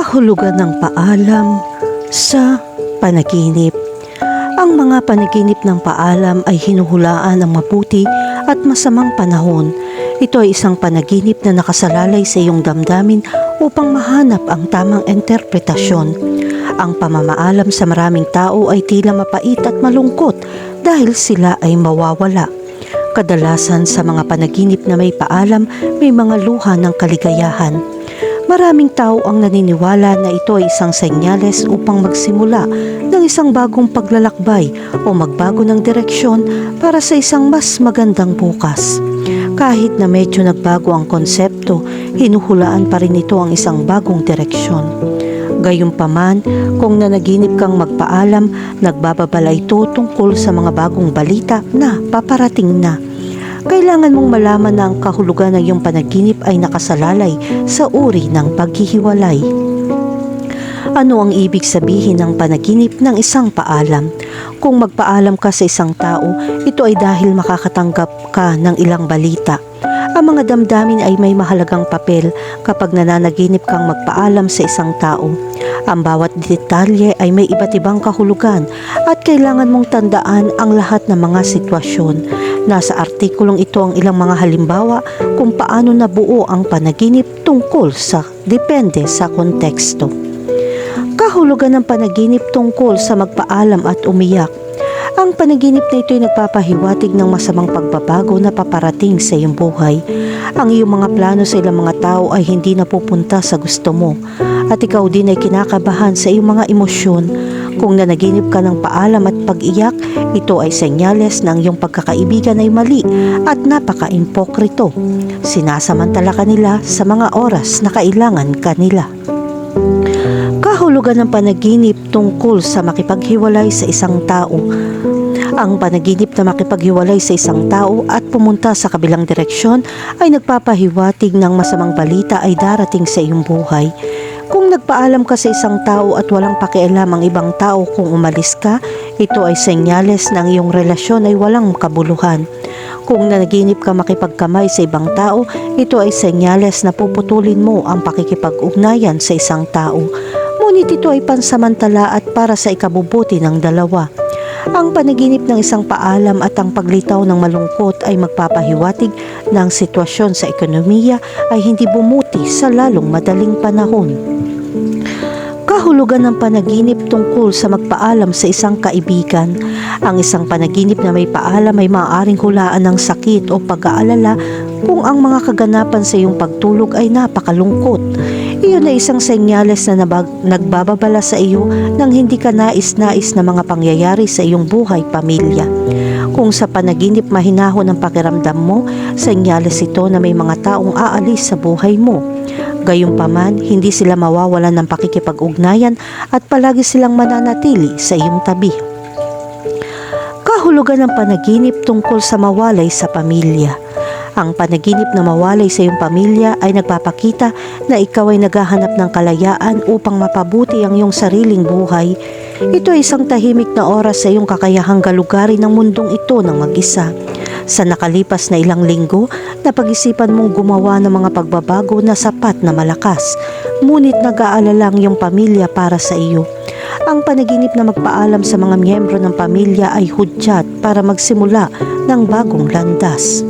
kahulugan ng paalam sa panaginip. Ang mga panaginip ng paalam ay hinuhulaan ng mabuti at masamang panahon. Ito ay isang panaginip na nakasalalay sa iyong damdamin upang mahanap ang tamang interpretasyon. Ang pamamaalam sa maraming tao ay tila mapait at malungkot dahil sila ay mawawala. Kadalasan sa mga panaginip na may paalam, may mga luha ng kaligayahan. Maraming tao ang naniniwala na ito ay isang senyales upang magsimula ng isang bagong paglalakbay o magbago ng direksyon para sa isang mas magandang bukas. Kahit na medyo nagbago ang konsepto, hinuhulaan pa rin ito ang isang bagong direksyon. Gayunpaman, kung nanaginip kang magpaalam, nagbababala ito tungkol sa mga bagong balita na paparating na. Kailangan mong malaman na ang kahulugan ng iyong panaginip ay nakasalalay sa uri ng paghihiwalay. Ano ang ibig sabihin ng panaginip ng isang paalam? Kung magpaalam ka sa isang tao, ito ay dahil makakatanggap ka ng ilang balita. Ang mga damdamin ay may mahalagang papel kapag nananaginip kang magpaalam sa isang tao. Ang bawat detalye ay may iba't ibang kahulugan at kailangan mong tandaan ang lahat ng mga sitwasyon. Nasa artikulong ito ang ilang mga halimbawa kung paano nabuo ang panaginip tungkol sa depende sa konteksto. Kahulugan ng panaginip tungkol sa magpaalam at umiyak. Ang panaginip na ito ay nagpapahiwatig ng masamang pagbabago na paparating sa iyong buhay. Ang iyong mga plano sa ilang mga tao ay hindi napupunta sa gusto mo at ikaw din ay kinakabahan sa iyong mga emosyon. Kung nanaginip ka ng paalam at pag-iyak, ito ay senyales ng iyong pagkakaibigan ay mali at napaka-impokrito. Sinasamantala ka nila sa mga oras na kailangan kanila. Kahulugan ng panaginip tungkol sa makipaghiwalay sa isang tao. Ang panaginip na makipaghiwalay sa isang tao at pumunta sa kabilang direksyon ay nagpapahiwatig ng masamang balita ay darating sa iyong buhay. Kung nagpaalam ka sa isang tao at walang pakialam ang ibang tao kung umalis ka, ito ay senyales ng iyong relasyon ay walang kabuluhan. Kung nanaginip ka makipagkamay sa ibang tao, ito ay senyales na puputulin mo ang pakikipag-ugnayan sa isang tao. Ngunit ito ay pansamantala at para sa ikabubuti ng dalawa. Ang panaginip ng isang paalam at ang paglitaw ng malungkot ay magpapahiwatig na ang sitwasyon sa ekonomiya ay hindi bumuti sa lalong madaling panahon. Kahulugan ng panaginip tungkol sa magpaalam sa isang kaibigan. Ang isang panaginip na may paalam ay maaaring hulaan ng sakit o pag-aalala kung ang mga kaganapan sa iyong pagtulog ay napakalungkot. Iyon ay isang senyales na nabag, nagbababala sa iyo ng hindi ka nais-nais na mga pangyayari sa iyong buhay pamilya. Kung sa panaginip mahinahon ang pakiramdam mo, senyales ito na may mga taong aalis sa buhay mo. Gayunpaman, hindi sila mawawalan ng pakikipag-ugnayan at palagi silang mananatili sa iyong tabi. Kahulugan ng panaginip tungkol sa mawalay sa pamilya. Ang panaginip na mawalay sa iyong pamilya ay nagpapakita na ikaw ay naghahanap ng kalayaan upang mapabuti ang iyong sariling buhay. Ito ay isang tahimik na oras sa iyong kakayahang galugarin ng mundong ito ng mag-isa. Sa nakalipas na ilang linggo, napag-isipan mong gumawa ng mga pagbabago na sapat na malakas. Ngunit nag-aalala ang iyong pamilya para sa iyo. Ang panaginip na magpaalam sa mga miyembro ng pamilya ay hudyat para magsimula ng bagong landas.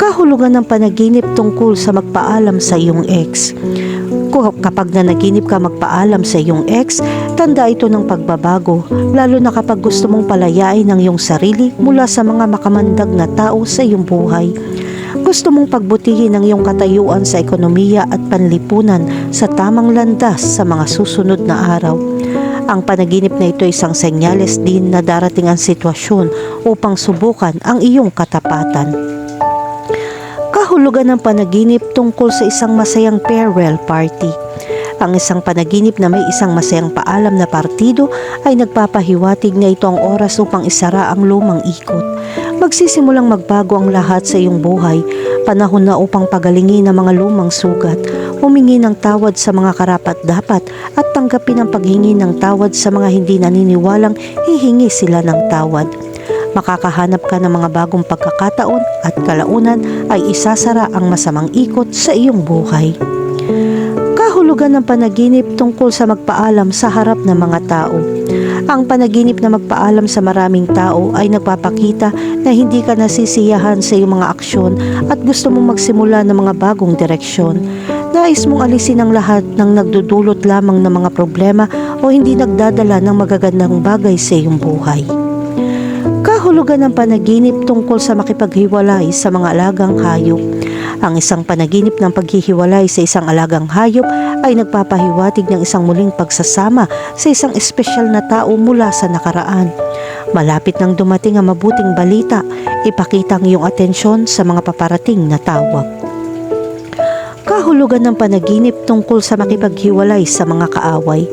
Kahulugan ng panaginip tungkol sa magpaalam sa iyong ex. Kapag nanaginip ka magpaalam sa iyong ex, tanda ito ng pagbabago, lalo na kapag gusto mong palayain ang iyong sarili mula sa mga makamandag na tao sa iyong buhay. Gusto mong pagbutihin ang iyong katayuan sa ekonomiya at panlipunan sa tamang landas sa mga susunod na araw. Ang panaginip na ito ay isang senyales din na darating ang sitwasyon upang subukan ang iyong katapatan kahulugan ng panaginip tungkol sa isang masayang farewell party. Ang isang panaginip na may isang masayang paalam na partido ay nagpapahiwatig na ito ang oras upang isara ang lumang ikot. Magsisimulang magbago ang lahat sa iyong buhay, panahon na upang pagalingin ang mga lumang sugat, humingi ng tawad sa mga karapat dapat at tanggapin ang paghingi ng tawad sa mga hindi naniniwalang hihingi sila ng tawad makakahanap ka ng mga bagong pagkakataon at kalaunan ay isasara ang masamang ikot sa iyong buhay. Kahulugan ng panaginip tungkol sa magpaalam sa harap ng mga tao. Ang panaginip na magpaalam sa maraming tao ay nagpapakita na hindi ka nasisiyahan sa iyong mga aksyon at gusto mong magsimula ng mga bagong direksyon. Nais mong alisin ang lahat ng nagdudulot lamang ng mga problema o hindi nagdadala ng magagandang bagay sa iyong buhay. Kahulugan ng panaginip tungkol sa makipaghiwalay sa mga alagang hayop. Ang isang panaginip ng paghihiwalay sa isang alagang hayop ay nagpapahiwatig ng isang muling pagsasama sa isang espesyal na tao mula sa nakaraan. Malapit nang dumating ang mabuting balita, ipakita ang iyong atensyon sa mga paparating na tawag. Kahulugan ng panaginip tungkol sa makipaghiwalay sa mga kaaway.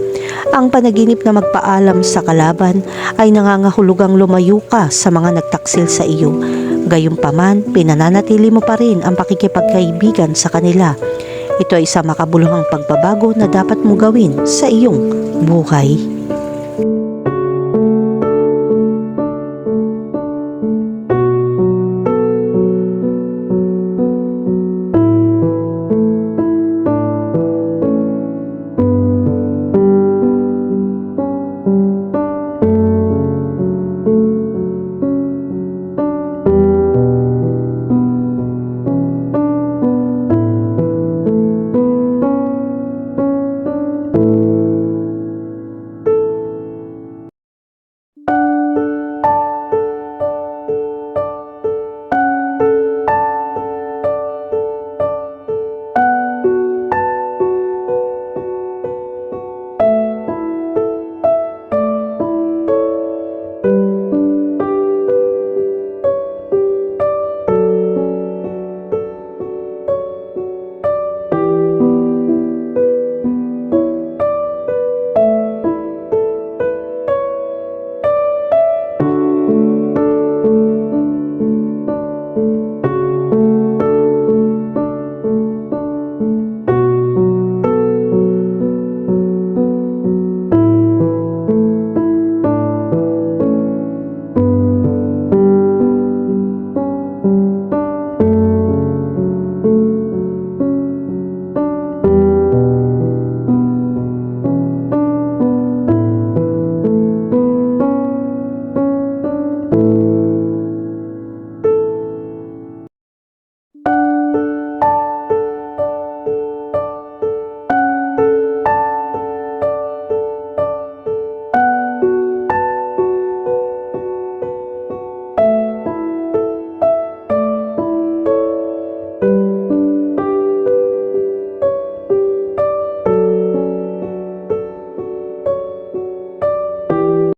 Ang panaginip na magpaalam sa kalaban ay nangangahulugang lumayo ka sa mga nagtaksil sa iyo. Gayunpaman, pinananatili mo pa rin ang pakikipagkaibigan sa kanila. Ito ay isang makabuluhang pagbabago na dapat mo gawin sa iyong buhay.